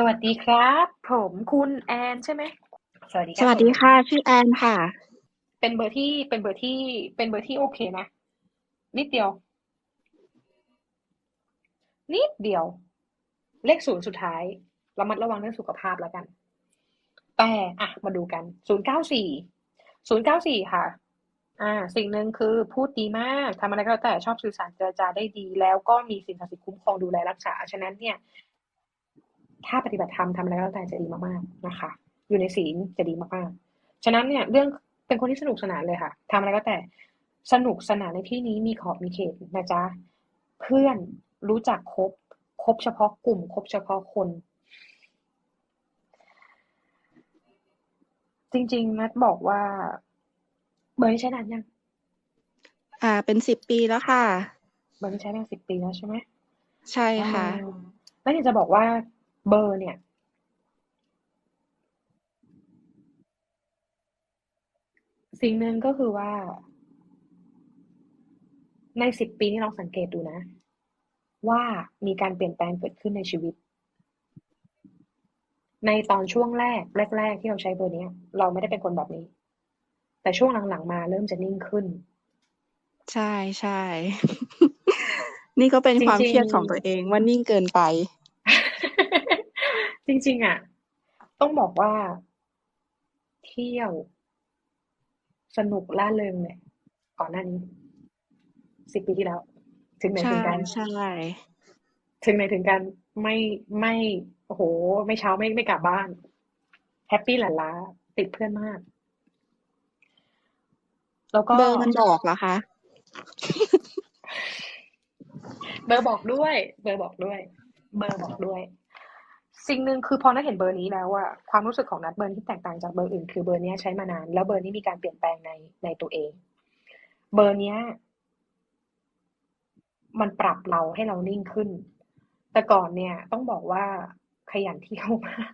สวัสดีครับ ผมคุณแอนใช่ไหมสวัสดีคสรับวัสผดีมค่ะชื่อแอนค่ะ เป็นเบอร์ที่เป็นเบอร์ที่เป็นเบอร์ที่โอเคนะ นิดเดียว นิดเดียว เลขศูนย์สุดท้ายระมัดระวังเรื่องสุขภาพแล้วกัน แต่อะมาดูกันศูนย์เก้าสี่ศูนย์เก้าสี่ค่ะ อ่า สิ่งหนึ่งคือพูดดีมากทำอะไรก็แล้วแต่ชอบสื่อสารเจรจาได้ดี แล้วก็มีสิ่งศักดิ์สิทธิ์คุ้มครองดูแลรักษา ฉะนั้นเนี่ย ถ้าปฏิบัติธรรมทำอะไรก็แล้วแต่จะดีมากๆนะคะ อยู่ในศีลจะดีมากๆ ฉะนั้นเนี่ยเรื่องเป็นคนที่สนุกสนานเลยค่ะทำอะไรก็แต่สนุกสนานในที่นี้มีขอบมีเขตนะจ๊ะ เพื่อนรู้จักคบคบเฉพาะกลุ่มคบเฉพาะคน จริงๆนัดบอกว่าเบอร์นี้ใช้นานยัง อ่า เป็นสิบปีแล้วค่ะ เบอร์นี้ใช้มาสิบปีแล้วใช่ไหม ใช่ค่ะอ่าแล้วอยากจะบอกว่า เบอร์เนี่ยสิ่งหนึ่งก็คือว่า ในสิบปีนี้ลองสังเกตดูนะ ว่ามีการเปลี่ยนแปลงเกิดขึ้นในชีวิต ในตอนช่วงแรกแรก ๆ ที่เราใช้เบอร์นี้เราไม่ได้เป็นคนแบบนี้ แต่ช่วงหลัง ๆ มาเริ่มจะนิ่งขึ้น ใช่ใช่ นี่ก็เป็นความเครียดของตัวเองว่านิ่งเกินไป จริง ๆ อะ ต้องบอกว่า เที่ยว สนุกล่าเริงเลยก่อนหน้านี้สิบปีที่แล้ว ถึงไหนใช่ถึงกันใช่ ถึงไหนถึงกันไม่ไม่โอ้โห ไม่เช้าไม่ไม่กลับบ้าน แฮปปี้หลั่นล้าติดเพื่อนมาก แล้วก็เบอร์มันบอกเหรอคะเบอร์บอกด้วย เบอร์บอกด้วย เบอร์บอกด้วย สิ่งหนึ่งคือพอนัดเห็นเบอร์นี้แล้วอะความรู้สึกของนัดเบอร์ที่แตกต่างจากเบอร์อื่นคือเบอร์นี้ใช้มานาน แล้วเบอร์นี้มีการเปลี่ยนแปลงในในตัวเอง เบอร์เนี้ยมันปรับเราให้เรานิ่งขึ้น แต่ก่อนเนี่ย ต้องบอกว่าขยันเที่ยวมาก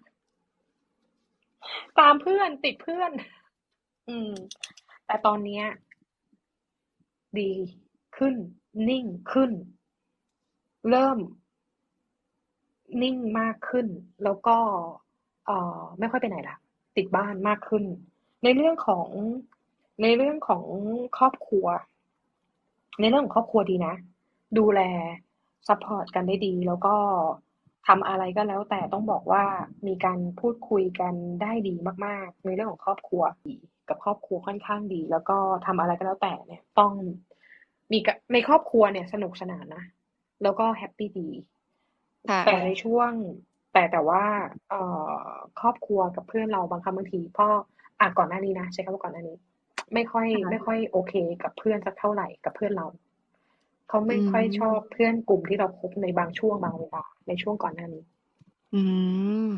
ตามเพื่อนติดเพื่อน อืม แต่ตอนเนี้ย ดีขึ้น นิ่งขึ้น เริ่ม นิ่งมากขึ้น แล้วก็เอ่อไม่ค่อยไปไหนละติดบ้านมากขึ้น ในเรื่องของในเรื่องของครอบครัว ในเรื่องของครอบครัวดีนะ ดูแลซัพพอร์ตกันได้ดี แล้วก็ทำอะไรก็แล้ว แต่ต้องบอกว่ามีการพูดคุยกันได้ดีมาก ๆ ในเรื่องของครอบครัวกับครอบครัวค่อนข้างดี แล้วก็ทำอะไรก็แล้วแต่เนี่ย ต้องมีกในครอบครัวเนี่ยสนุกสนานนะ แล้วก็แฮปปี้ดี ค่ะ แต่ในช่วง แต่แต่ว่า เอ่อ ครอบครัวกับเพื่อนเราบางครั้งบางทีพ่ออะก่อนหน้านี้นะใช้คำว่าก่อนหน้านี้ ไม่ค่อยค่ะ ไม่ค่อยโอเคกับเพื่อนสักเท่าไหร่กับเพื่อนเราเขาไม่ค่อยอืมชอบเพื่อนกลุ่มที่เราคบในบางช่วงบางเวลาในช่วงก่อนหน้านี้ อืม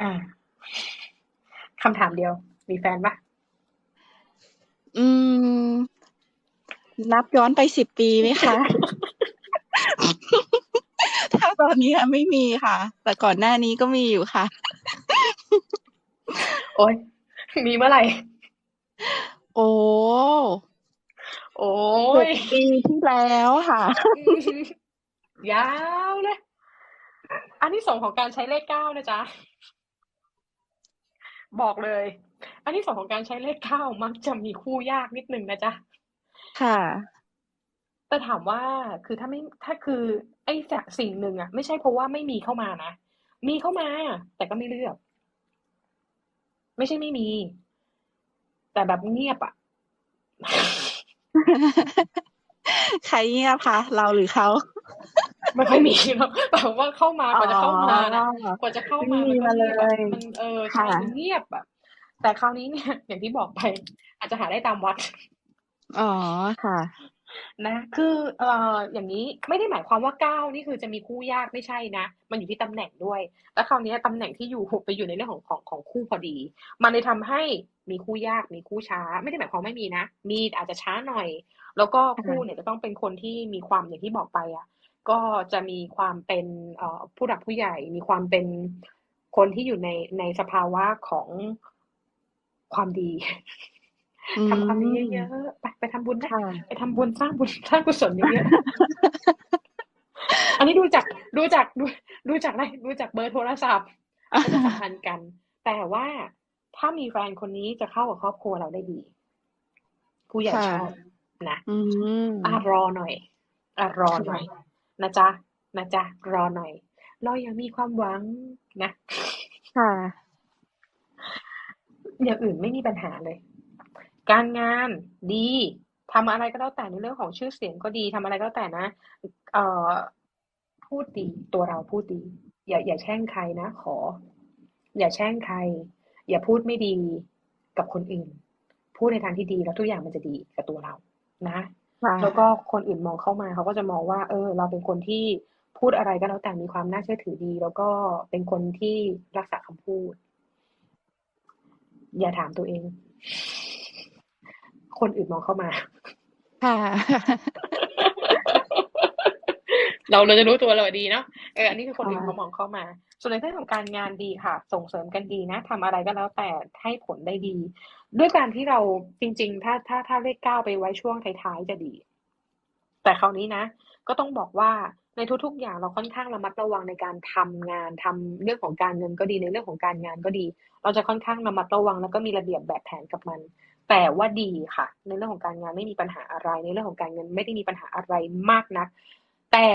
อ่าคำถามเดียว มีแฟนปะอืม นับย้อนไปสิบปีไหมคะถ้า ตอนนี้ไม่มีค่ะ แต่ก่อนหน้านี้ก็มีอยู่ค่ะ โอ้ยมีเมื่อไหร่ โอ้โอ้หยกปีที่แล้วค่ะ ยาวเลย อันที่สองของการใช้เลขเก้านะจ๊ะ บอกเลย อันที่สองของการใช้เลขเก้ามักจะมีคู่ยากนิดนึงนะจ๊ะ ค่ะ แต่ถามว่าคือถ้าไม่ถ้าคือ ไอ้จากสิ่งหนึ่งอะไม่ใช่เพราะว่าไม่มีเข้ามานะ มีเข้ามา แต่ก็ไม่เลือก ไม่ใช่ไม่มี แต่แบบเงียบอะใครเงียบคะเราหรือเขาไม่ค่อยมีหรอกแต่ว่าเข้ามากว่าจะเข้ามานะอ๋อกว่าจะเข้าไม่มามีมันก็มาเงียบเลอะยมันเออใช่ค่ะมันเงียบอะแต่คราวนี้เนี่ย อย่างที่บอกไป อาจจะหาได้ตามวัด อ๋อค่ะ นะ คือเอ่ออย่างนี้ไม่ได้หมายความว่าเก้านี่คือจะมีคู่ยากไม่ใช่นะ มันอยู่ที่ตำแหน่งด้วย แล้วคราวนี้ตำแหน่งที่อยู่ไปอยู่ในเรื่องของของของคู่พอดี มันเลยทำให้มีคู่ยากมีคู่ช้า ไม่ได้หมายความไม่มีนะ มีอาจจะช้าหน่อย แล้วก็คู่เนี่ยจะต้องเป็นคนที่มีความอย่างที่บอกไปอะก็จะมีความเป็นเอ่อผู้หลักผู้ใหญ่ มีความเป็นคนที่อยู่ในในสภาวะของความดี อืทำความดีม เยอะๆ ไปไปทำบุญนะ ค่ะ ไปทำบุญสร้างบุญสร้างกุศลเยอะๆ อันนี้ดูจากดูจากดูดูจากอะไรดูจากเบอร์โทรศัพท์มันจะสัมพันธ์กัน แต่ว่าถ้ามีแฟนคนนี้จะเข้ากับครอบครัวเราได้ดี ผู้ใหญ่ค่ะ ชอบนะ อืม อะรอหน่อยอะรอหน่อย นะจ๊ะ นะจ๊ะ รอหน่อย เรายังมีความหวังนะ ค่ะ อย่างอื่นไม่มีปัญหาเลย การงานดีทำอะไรก็แล้วแต่ในเรื่องของชื่อเสียงก็ดีทำอะไรก็แล้วแต่นะ เอ่อพูดดีตัวเราพูดดี อย่าอย่าแช่งใครนะ ขอ อย่าแช่งใคร อย่าพูดไม่ดีกับคนอื่น พูดในทางที่ดีแล้วทุกอย่างมันจะดีกับตัวเรา นะค่ะแล้วก็คนอื่นมองเข้ามาเขาก็จะมองว่า เออ เราเป็นคนที่พูดอะไรก็แล้วแต่มีความน่าเชื่อถือดี แล้วก็เป็นคนที่รักษาคำพูด อย่าถามตัวเอง คนอื่นมองเข้ามา ค่ะ เราเราจะรู้ตัวเราดีเนาะเอออันนี้คือคนอื่นค่ะเขามองเข้ามา ส่วนในเรื่องของการงานดีค่ะ ส่งเสริมกันดีนะทำอะไรก็แล้วแต่ให้ผลได้ดี ด้วยการที่เราจริง ๆ ถ้าถ้าถ้าเลขเก้าไปไว้ช่วงท้ายๆจะดี แต่คราวนี้นะ ก็ต้องบอกว่า ในทุกๆอย่างเราค่อนข้างระมัดระวังในการทำงานทำเรื่องของการเงินก็ดีในเรื่องของการงานก็ดี เราจะค่อนข้างระมัดระวังแล้วก็มีระเบียบแบบแผนกับมัน แต่ว่าดีค่ะ ในเรื่องของการงานไม่มีปัญหาอะไร ในเรื่องของการเงินไม่ได้มีปัญหาอะไรมากนัก แต่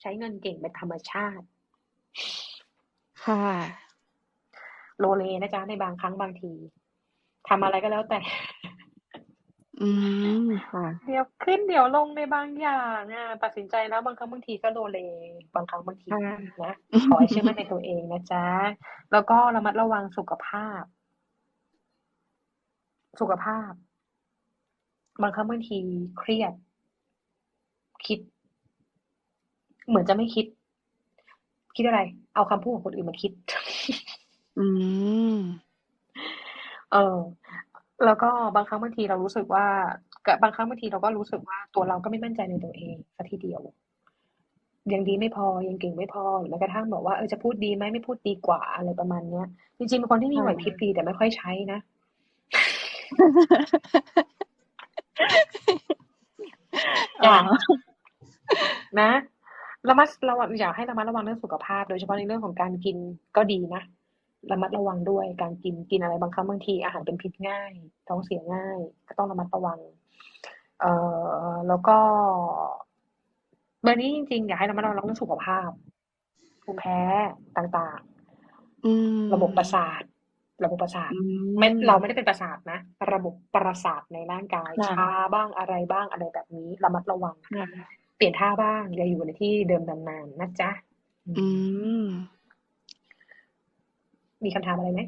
ใช้เงินเก่งเป็นธรรมชาติ ค่ะ โลเลนะจ๊ะในบางครั้งบางทีทำอะไรก็แล้วแต่ อืม ค่ะ เดี๋ยวขึ้นเดี๋ยวลงในบางอย่างอะตัดสินใจแล้วบางครั้งบางทีก็โลเล บางครั้งบางทีค่ะ นะ ขอให้เชื่อมั่นในตัวเองนะจ๊ะ แล้วก็ระมัดระวังสุขภาพ สุขภาพ บางครั้งบางทีเครียด คิด เหมือนจะไม่คิด คิดอะไร เอาคำพูดของคนอื่นมาคิด อืม เออ แล้วก็บางครั้งบางทีเรารู้สึกว่ากับบางครั้งบางทีเราก็รู้สึกว่าตัวเราก็ไม่มั่นใจในตัวเองสักทีเดียว ยังดีไม่พอยังเก่งไม่พอหรือแม้กระทั่งบอกว่าเออจะพูดดีไหมไม่พูดดีกว่าอะไรประมาณเนี้ย จริงๆเป็นคนที่มีค่ะไหวพริบดีแต่ไม่ค่อยใช้นะอ๋อจ้ะนะระมัดระวังอยากให้ระมัดระวังเรื่องสุขภาพ โดยเฉพาะในเรื่องของการกินก็ดีนะ ระมัดระวังด้วย การกินกินอะไรบางครั้งบางทีอาหารเป็นพิษง่าย ท้องเสียง่าย ก็ต้องระมัดระวัง เอ่อแล้วก็เบอร์นี้จริงๆอยากให้ระมัดระวังเรื่องสุขภาพภูมิแพ้ต่างอืมๆระบบประสาท ระบบประสาทอืมไม่เราไม่ได้เป็นประสาทนะ ระบบประสาทในร่างกายค่ะชาบ้างอะไรบ้างอะไรแบบนี้ระมัดระวังค่ะเปลี่ยนท่าบ้างอย่าอยู่ในที่เดิมนานๆนะจ๊ะอืม มีคำถามอะไรไหม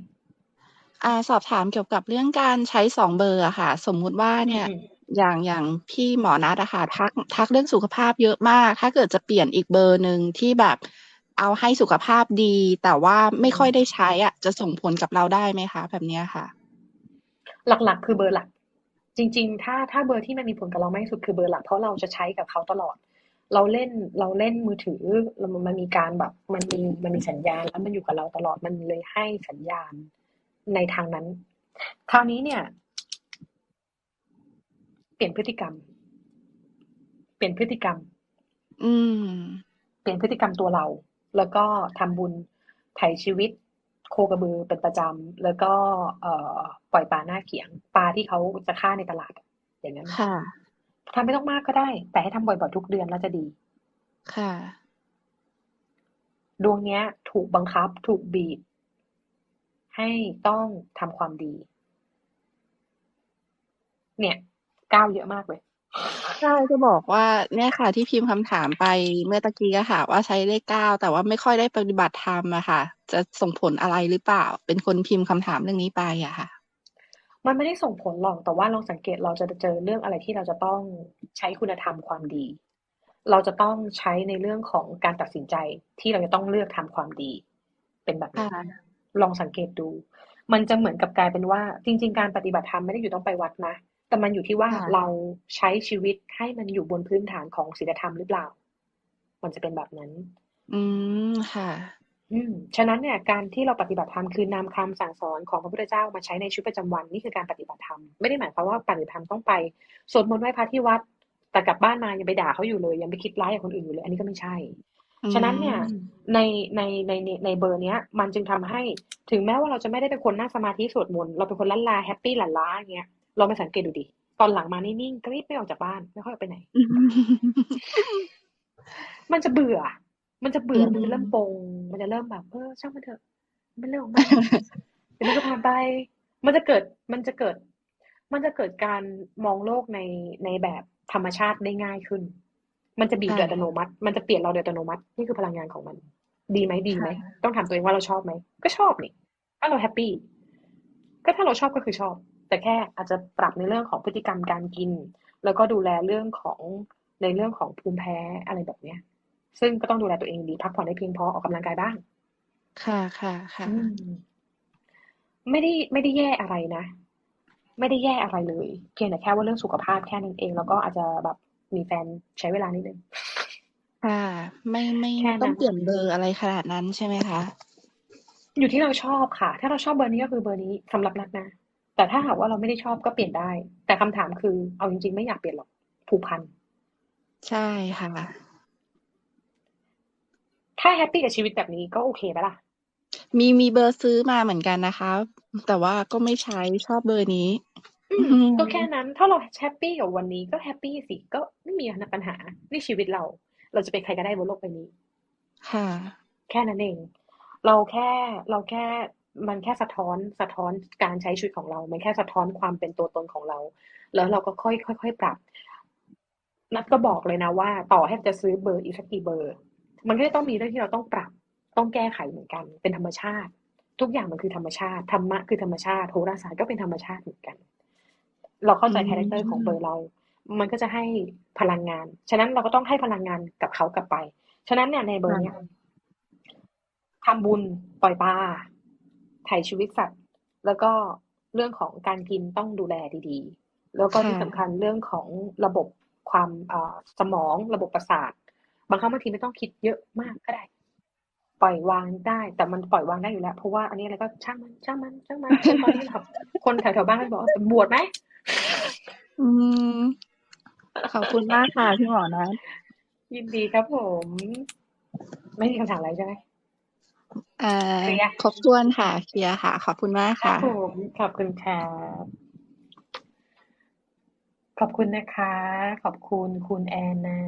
อ่าสอบถามเกี่ยวกับเรื่องการใช้สองเบอร์อะค่ะ สมมุติว่าเนี่ย อืมอย่างอย่างพี่หมอนัดอะค่ะทักทักเรื่องสุขภาพเยอะมาก ถ้าเกิดจะเปลี่ยนอีกเบอร์หนึ่งที่แบบเอาให้สุขภาพดี แต่ว่าไม่ค่อยได้ใช้อะจะส่งผลกับเราได้ไหมคะ แบบเนี้ยค่ะ หลักๆ คือเบอร์หลัก จริง ๆ ถ้าถ้าเบอร์ที่มันมีผลกับเรามากที่สุดคือเบอร์หลักเพราะเราจะใช้กับเขาตลอด เราเล่นเราเล่นมือถือแล้วมันมันมีการแบบ มันมีมันมีสัญญาณ แล้วมันอยู่กับเราตลอดมันเลยให้สัญญาณในทางนั้น คราวนี้เนี่ย เปลี่ยนพฤติกรรม เปลี่ยนพฤติกรรม อืม เปลี่ยนพฤติกรรมตัวเรา แล้วก็ทำบุญไถ่ชีวิต โคกระบือเป็นประจำแล้วก็ เอ่อ ปล่อยปลาหน้าเขียง ปลาที่เขาจะฆ่าในตลาดอะอย่างนั้นค่ะ ทำไม่ต้องมากก็ได้ แต่ให้ทำบ่อยๆทุกเดือนแล้วจะดี ค่ะ ดวงเนี้ย ถูกบังคับ ถูกบีบ ให้ต้องทำความดี เนี่ยก้าวเยอะมากเลยใช่จะบอกว่าเนี่ยค่ะ ที่พิมพ์คำถามไปเมื่อตะกี้อะค่ะ ว่าใช้เลขเก้าแต่ว่าไม่ค่อยได้ปฏิบัติธรรมอะค่ะ จะส่งผลอะไรหรือเปล่า เป็นคนพิมพ์คำถามเรื่องนี้ไปอะค่ะ มันไม่ได้ส่งผลหรอกแต่ว่าลองสังเกตเราจะเจอเรื่องอะไรที่เราจะต้องใช้คุณธรรมความดี เราจะต้องใช้ในเรื่องของการตัดสินใจที่เราจะต้องเลือกทำความดี เป็นแบบนั้นค่ะลองสังเกตดู มันจะเหมือนกับกลายเป็นว่า จริง ๆ การปฏิบัติธรรมไม่ได้อยู่ต้องไปวัดนะแต่มันอยู่ที่ว่าค่ะเราใช้ชีวิตให้มันอยู่บนพื้นฐานของศีลธรรมหรือเปล่า มันจะเป็นแบบนั้น อืมค่ะ อืม ฉะนั้นเนี่ยการที่เราปฏิบัติธรรมคือนำคำสั่งสอนของพระพุทธเจ้ามาใช้ในชีวิตประจำวันนี่คือการปฏิบัติธรรมไม่ได้หมายความว่าปฏิบัติธรรมต้องไปสวดมนต์ไหว้พระที่วัด แต่กลับบ้านมายังไปด่าเขาอยู่เลย ยังไปคิดร้ายกับคนอื่นอยู่เลย อันนี้ก็ไม่ใช่ ฉะนั้นเนี่ยอืมในในในในในเบอร์เนี้ย มันจึงทำให้ถึงแม้ว่าเราจะไม่ได้เป็นคนนั่งสมาธิสวดมนต์เราเป็นคนล้านลาแฮปปี้หลั่นล้าอย่างเงี้ยเรามาสังเกตดูดิตอนหลังมานิ่งๆกรี๊ดไม่ออกจากบ้านไม่ค่อยออกไปไหน มันจะเบื่อ มันจะเบื่ออืมมันจะเริ่มปง มันจะเริ่มแบบเออช่างมันเถอะ มันเรื่องของมันเดี๋ยวมันก็ผ่านไป มันจะเกิด มันจะเกิด มันจะเกิดการมองโลกในในแบบธรรมชาติได้ง่ายขึ้น มันจะบีบโดยอัตโนมัติ มันจะเปลี่ยนเราโดยอัตโนมัติ นี่คือพลังงานของมัน ดีไหมดีไหม ต้องถามตัวเองว่าเราชอบไหม ก็ชอบนี่ ถ้าเราแฮปปี้ ก็ถ้าเราชอบก็คือชอบ แต่แค่อาจจะปรับในเรื่องของพฤติกรรมการกิน แล้วก็ดูแลเรื่องของในเรื่องของภูมิแพ้อะไรแบบเนี้ย ซึ่งก็ต้องดูแลตัวเองดี พักผ่อนให้เพียงพอออกกำลังกายบ้าง ค่ะค่ะค่ะอืมไม่ได้ไม่ได้แย่อะไรนะ ไม่ได้แย่อะไรเลย เพียงแต่แค่ว่าเรื่องสุขภาพแค่นั้นเอง แล้วก็อาจจะแบบมีแฟนใช้เวลานิดนึงค่ะ ไม่ไม่แค่นั้นต้องเปลี่ยนเบอร์อะไรขนาดนั้นใช่ไหมคะอยู่ที่เราชอบค่ะ ถ้าเราชอบเบอร์นี้ก็คือเบอร์นี้สำหรับนัดนะ แต่ถ้าหากว่าเราไม่ได้ชอบก็เปลี่ยนได้ แต่คำถามคือ เอาจริง ๆ ไม่อยากเปลี่ยนหรอกผูกพัน ใช่ค่ะ ถ้าแฮปปี้กับชีวิตแบบนี้ก็โอเคปะล่ะ มีมีเบอร์ซื้อมาเหมือนกันนะคะ แต่ว่าก็ไม่ใช้ชอบเบอร์นี้อืมอืมก็แค่นั้น ถ้าเราแฮปปี้กับวันนี้ก็แฮปปี้สิ ก็ไม่มีปัญหานี่ชีวิตเรา เราจะเป็นใครก็ได้บนโลกใบนี้ ค่ะ แค่นั้นเอง เราแค่เราแค่มันแค่สะท้อนสะท้อนการใช้ชีวิตของเรา มันแค่สะท้อนความเป็นตัวตนของเรา แล้วเราก็ค่อยค่อยๆปรับ นัดก็บอกเลยนะว่า ต่อให้จะซื้อเบอร์อีกสักกี่เบอร์ มันก็จะต้องมีเรื่องที่เราต้องปรับ ต้องแก้ไขเหมือนกัน เป็นธรรมชาติ ทุกอย่างมันคือธรรมชาติ ธรรมะคือธรรมชาติ โหราศาสตร์ก็เป็นธรรมชาติเหมือนกัน เราเข้าใจอืมคาแรคเตอร์ของเบอร์เรา มันก็จะให้พลังงาน ฉะนั้นเราก็ต้องให้พลังงานกับเขากลับไป ฉะนั้นเนี่ยในเบอร์เนี้ยทำบุญปล่อยปลาถ่ายชีวิตสัตว์ แล้วก็เรื่องของการกินต้องดูแลดีๆ แล้วก็ค่ะที่สำคัญเรื่องของระบบความเอ่อสมองระบบประสาท บางครั้งบางทีไม่ต้องคิดเยอะมากก็ได้ ปล่อยวางได้ แต่มันปล่อยวางได้อยู่แล้ว เพราะว่าอันนี้อะไรก็ช่างมันช่างมันช่างมันตอนนี้แบบคนแถวๆบ้านก็บอกว่าบวชไหมอืมขอบคุณมากค่ะพี่หมอนะยินดีครับผม ไม่มีคำถามอะไรใช่ไหมอ่าเคลียร์ครบถ้วนค่ะเคลียร์ค่ะ ขอบคุณมากครัค่ะบผมขอบคุณครับขอบคุณนะคะ ขอบคุณคุณแอนนะ